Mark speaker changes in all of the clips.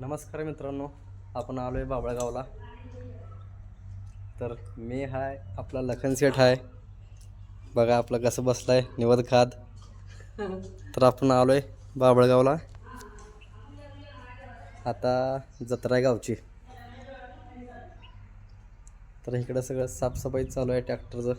Speaker 1: नमस्कार मित्रांनो आपण आलो आहे बाबळगावला. तर मी हाय आपला लखन सेठ आहे बघा आपलं कसं बसलं आहे निवद खाद. तर आपण आलो आहे बाबळगावला. आता जत्रा आहे गावची. तर इकडं सगळं साफसफाई चालू आहे ट्रॅक्टरचं.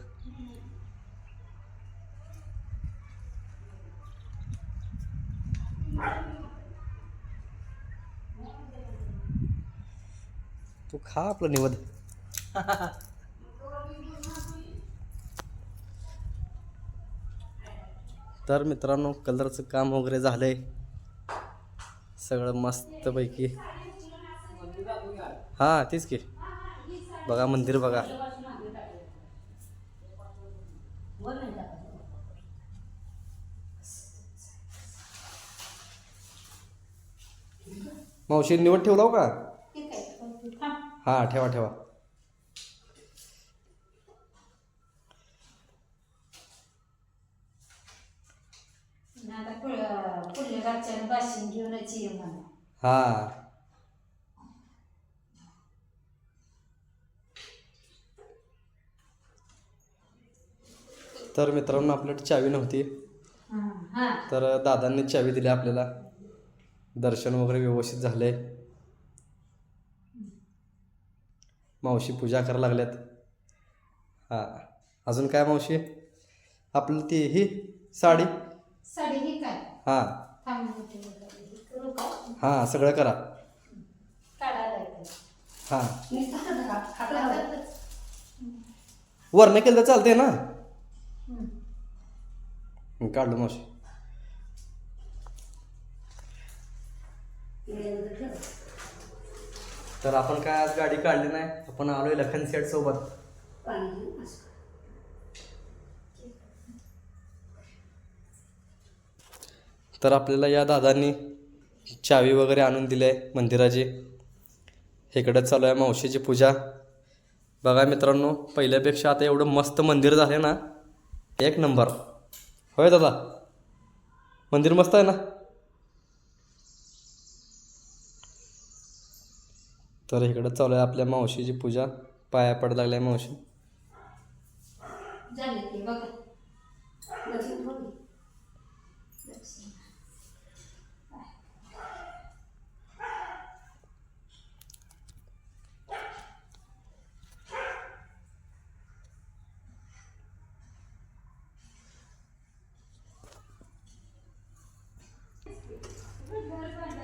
Speaker 1: तू खा आपलं निवद तर मित्रांनो कलरचं काम वगैरे झालंय. सगळं मस्तपैकी. हां तेच की. बघा मंदिर बघा. मावशी निवड ठेवलाव का? हां ठेवा ठेवा. हां. तर मित्रांनो आपल्याकडे चावी नव्हती.
Speaker 2: हा
Speaker 1: तर दादांनी चावी दिली आपल्याला. दर्शन वगैरे व्यवस्थित झाले मावशी पूजा करायला लागल्यात. हां. अजून काय मावशी? आपलं ती ही साडी?
Speaker 2: साडी ही काय?
Speaker 1: हां. हां सगळं करा. हां. वरनं केलं तर चालते ना? काढलं मावशी. तर आपण काय आज गाडी काढली नाही? आपण आलोय लखन सेट सोबत. तर आपल्याला या दादांनी चावी वगैरे आणून दिली आहे मंदिराची. इकडं चालू आहे मावशीची पूजा. बघा मित्रांनो पहिल्यापेक्षा आता एवढं मस्त मंदिर झाले ना. एक नंबर. होय दादा? मंदिर मस्त आहे ना? तर इकडं चालू आहे आपल्या मावशीची पूजा. पाया पड लागल्या मावशी.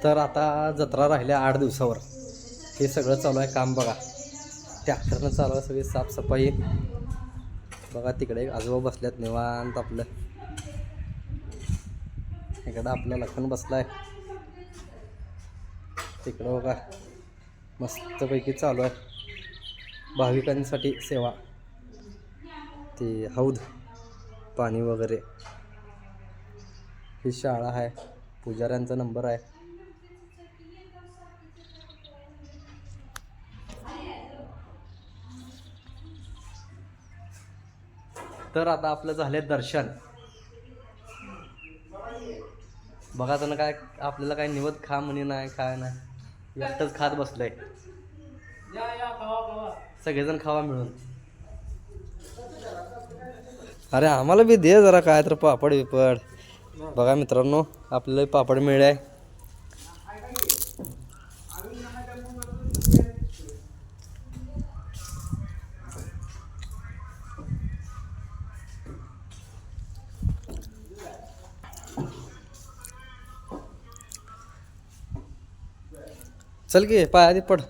Speaker 1: तर आता जत्रा राहिल्या आठ दिवसावर. हे सगळं चालू आहे काम बघा. ट्रॅक्टरनं चालू आहे सगळी साफसफाई. बघा तिकडे आजोबा बसल्यात निवांत आपलं. इकडं आपलं लखन बसलाय. तिकडं बघा मस्तपैकी चालू आहे. भाविकांसाठी सेवा. ते हौद पाणी वगैरे. ही शाळा आहे. पुजाऱ्यांचा नंबर आहे. तर आता आपलं झाले दर्शन. बघा त्यांना काय आपल्याला काय निवत खा म्हणे नाही काय नाही. एकटंच खात बसलंय. सगळेजण खावा मिळून. अरे आम्हाला बी दे जरा काय तर पापड बिपड बघा मित्रांनो आपल्याला पापड मिळे चल की पाय आधी पड.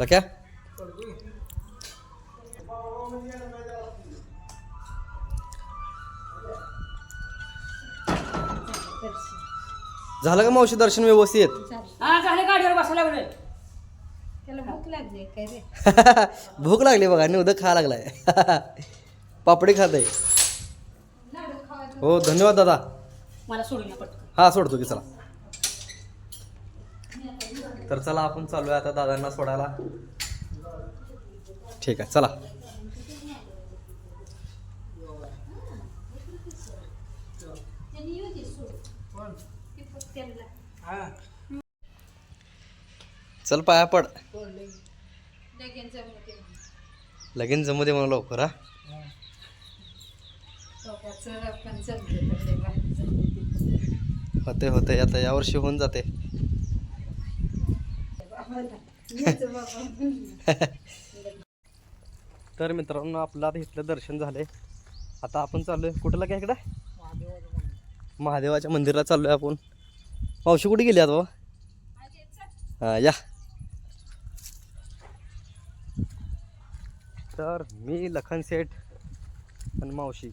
Speaker 1: लक्या झालं का मावशी दर्शन व्यवस्थित?
Speaker 3: हा झाले गाडीवर बसायला लागले
Speaker 2: त्याला भूक लागली काय रे?
Speaker 1: भूक लागली बघा आणि उदक खा लागलाय. पापडी खात. आहे हो धन्यवाद दादा.
Speaker 3: मला सोडून या पटकन.
Speaker 1: हा सोडतो की चला. तर चला आपण चालू आहे आता दादांना सोडायला. ठीक आहे चला. चल पाया पड.
Speaker 2: लगेच
Speaker 1: जमू दे मला लवकर हा. होते होते आता यावर्षी होऊन जाते. तर मित्रांनो आपलं आता इथलं दर्शन झालंय. आता आपण चाललोय. कुठं काय इकडं? महादेवाच्या मंदिरात चाललोय आपण. मावशी कुठे गेली आता हा या. तर मी लखन सेठ आणि मावशी.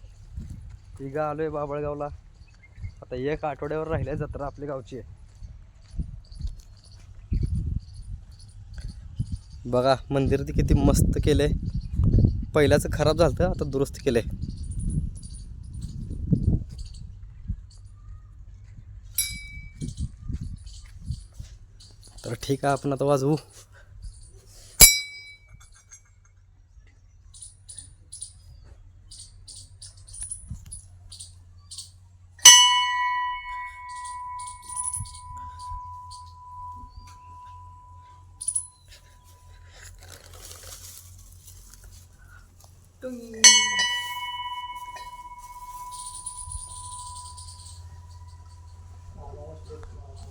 Speaker 1: तिघं आलोय बाबळगावला. आता एक आठवड्यावर राहिल्या जत्रा आपल्या गावची. आहे बघा मंदिर ते किती मस्त केलंय. पहिल्याचं खराब झालं होतं, आता दुरुस्त केलंय. तर ठीक आहे आपण आता वाजवू.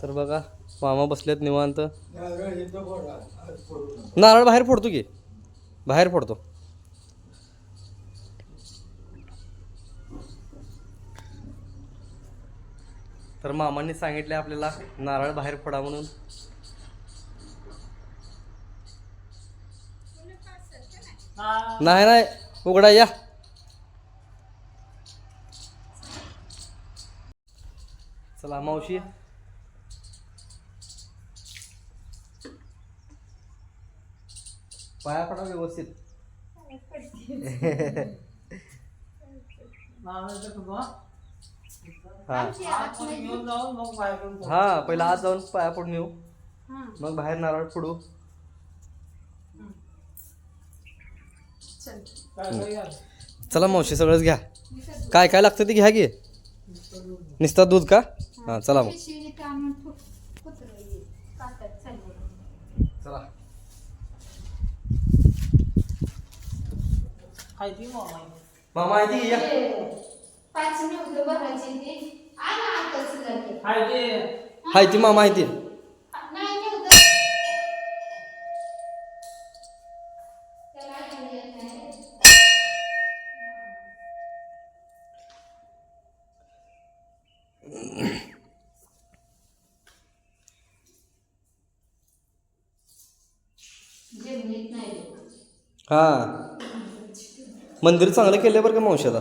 Speaker 1: तर बघा मामा बसलेत निवांत. नारळ बाहेर फोडतो की? बाहेर फोडतो. तर मामांनी सांगितले आपल्याला नारळ बाहेर फोडा म्हणून. नाही नाही उघडा या. चला मावशी. पाया पडा व्यवस्थित. हा. हा पहिला आज जाऊन पाया पडून येऊ.
Speaker 2: हा,
Speaker 1: मग बाहेर नारळ फोडू.
Speaker 2: चल.
Speaker 1: चला मावशी सगळंच घ्या. काय काय लागतं ते घ्या की? नुसता दूध. का? हा. चला मग. मामा? माहिती घे,
Speaker 2: पाच मिनिटं भरायची ती. आला आताच लगे
Speaker 1: हाय ती. मामा माहिती
Speaker 2: नाही नव्हतं त्याला आठवण येत नाही. जेवणीत नाही.
Speaker 1: हा. मंदिर चांगलं केलंय बरं का मावशी आता?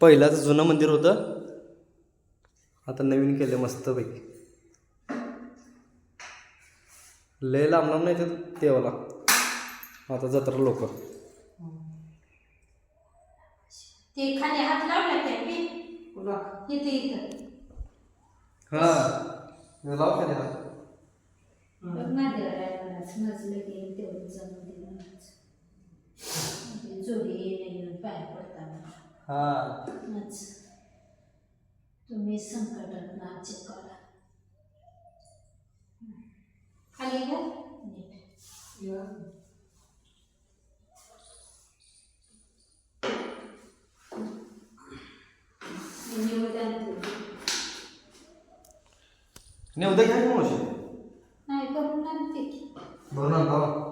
Speaker 1: पहिल्याच जुनं मंदिर होतं. आता नवीन केलं मस्तपैकी. लय लांब लांब नाही ते देवाला. आता जत्रा लोक हा. लाव?
Speaker 2: बघ ना तेवढं जमून जोडी येऊन पाय पडताना.
Speaker 1: हा.
Speaker 2: तुम्ही संकटात नाच काढा खाली घ्या नीट. हे ठेवू.
Speaker 1: नेवदं घ्या की मावशी?
Speaker 2: नाही करून आणते की.
Speaker 1: बरं ना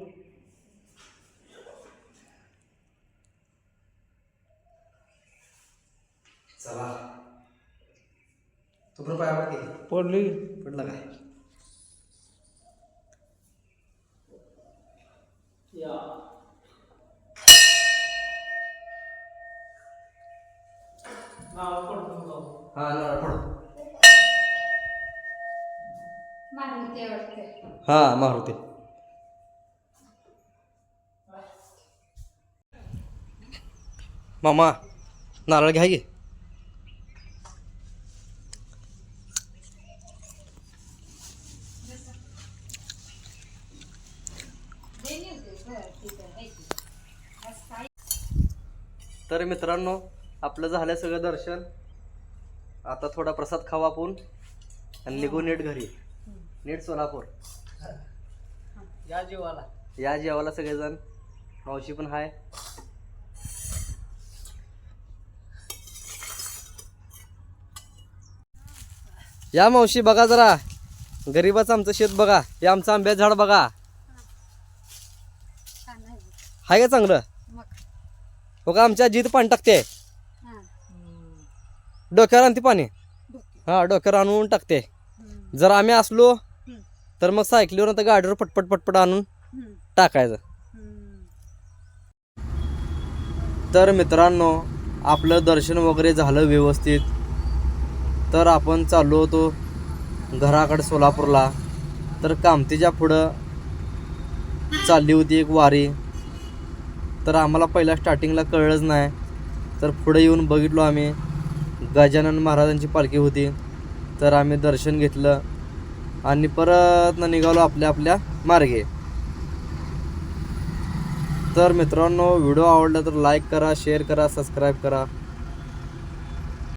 Speaker 1: चला. तू पण पाया पड की
Speaker 4: पडली.
Speaker 1: पडला काय? हा नारळ
Speaker 2: मारुती
Speaker 1: हा मारुती. मामा नारळ घ्या की? तर मित्रांनो आपलं झालं सगळं दर्शन. आता थोडा प्रसाद खावा आपण आणि निघू नीट घरी. नीट सोलापूर.
Speaker 4: या जीवाला.
Speaker 1: या जेवायला सगळेजण. मावशी पण हाय. या मावशी बघा जरा. गरीबाचं आमचं शेत बघा. हे आमचं आंब्याचं झाड बघा. हाय का चांगलं? हो का आमच्या जीत पाणी टाकते. डोक्यावर आणते पाणी. हा डोक्यावर आणून टाकते. जर आम्ही असलो तर मग सायकलीवर आता गाडीवर पटपट पटपट आणून टाकायचं. तर मित्रांनो आपलं दर्शन वगैरे झालं व्यवस्थित. तर आपण चाललो होतो घराकडे सोलापूरला. तर कामतीच्या पुढं चालली होती एक वारी. तर आम्हाला पहिला स्टार्टिंगला कळलंच नाही. तर पुढे येऊन बघितलो आम्ही. गजानन महाराजांची पालखी होती. तर आम्ही दर्शन घेतलं. आणि परत न निघालो आपल्या आपल्या मार्गे. तर मित्रांनो व्हिडिओ आवडला तर लाईक करा शेअर करा सबस्क्राईब करा.